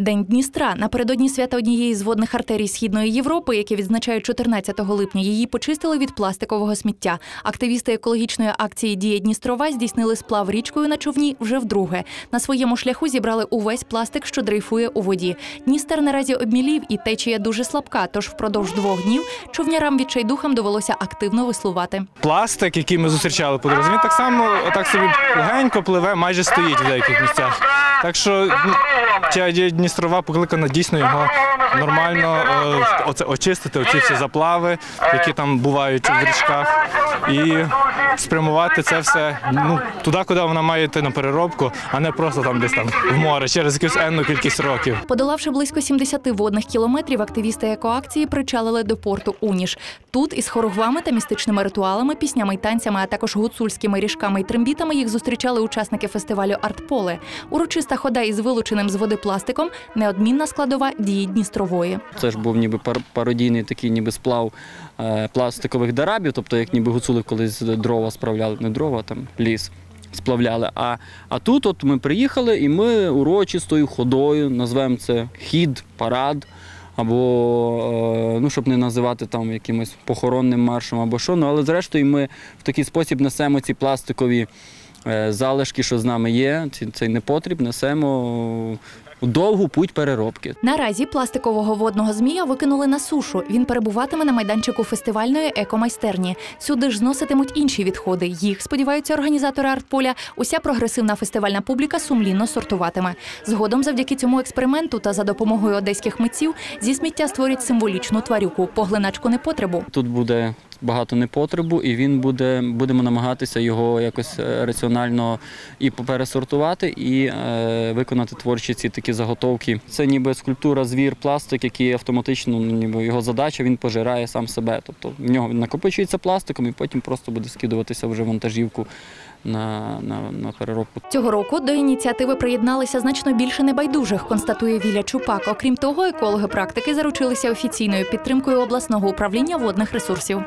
День Дністра напередодні свята однієї з водних артерій Східної Європи, яке відзначають 14 липня, її почистили від пластикового сміття. Активісти екологічної акції Дія Дністрова здійснили сплав річкою на човні вже вдруге. На своєму шляху зібрали увесь пластик, що дрейфує у воді. Дністер наразі обмілів і течія дуже слабка. Тож впродовж двох днів човнярам відчайдухам довелося активно веслувати. пластик, який ми зустрічали по дорозі, він так само отак собі легенько пливе, майже стоїть в деяких місцях. Так що ця Дністрова покликана дійсно його нормально е, оце, очистити, оці всі заплави, які там бувають в річках, і спрямувати це все ну, туди, куди вона має йти на переробку, а не просто там десь там в море через якусь енну кількість років. Подолавши близько 70 водних кілометрів, активісти екоакції причалили до порту Уніш. Тут із хоругвами та містичними ритуалами, піснями й танцями, а також гуцульськими ріжками й трембітами їх зустрічали учасники фестивалю Артполе. Урочиста хода із вилученим з води пластиком неодмінна складова дії Дністрової. Це ж був ніби пародійний такий ніби сплав е, пластикових дарабів, тобто як ніби гуцули колись дрова справляли, не дрова, а там ліс. Сплавляли. А, а тут от ми приїхали і ми урочистою ходою, назвемо це хід, парад, або, е, ну, щоб не називати там якимось похоронним маршем або що. Ну, але зрештою ми в такий спосіб несемо ці пластикові залишки, що з нами є, цей непотріб, несемо у довгу путь переробки. Наразі пластикового водного змія викинули на сушу. Він перебуватиме на майданчику фестивальної екомайстерні. Сюди ж зноситимуть інші відходи. Їх сподіваються організатори артполя. Уся прогресивна фестивальна публіка сумлінно сортуватиме. Згодом, завдяки цьому експерименту та за допомогою одеських митців, зі сміття створять символічну тварюку поглиначку непотребу. Тут буде багато непотребу, і він буде, будемо намагатися його якось е, раціонально і пересортувати, і е, виконати творчі ці такі заготовки. Це ніби скульптура, звір, пластик, який автоматично, ну, ніби його задача, він пожирає сам себе. Тобто в нього накопичується пластиком і потім просто буде скидуватися вже вантажівку на, на, на переробку. Цього року до ініціативи приєдналися значно більше небайдужих, констатує Віля Чупак. Окрім того, екологи практики заручилися офіційною підтримкою обласного управління водних ресурсів.